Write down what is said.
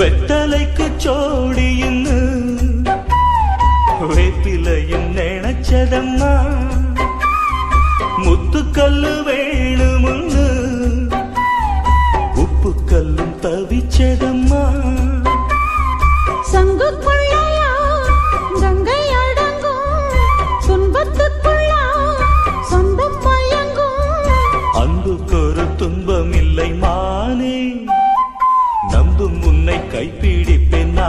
வெத்தலைக்கு சோடின்னு வேப்பிலையும் நினைச்சதம்மா. முத்துக்கல்லு வேணுமுன்னு. உப்புக்கல்லும் தவிச்சதம்மா. அன்புக்கொரு துன்பம் இல்லை மானே. கைப்பிடிப்பெண்ணா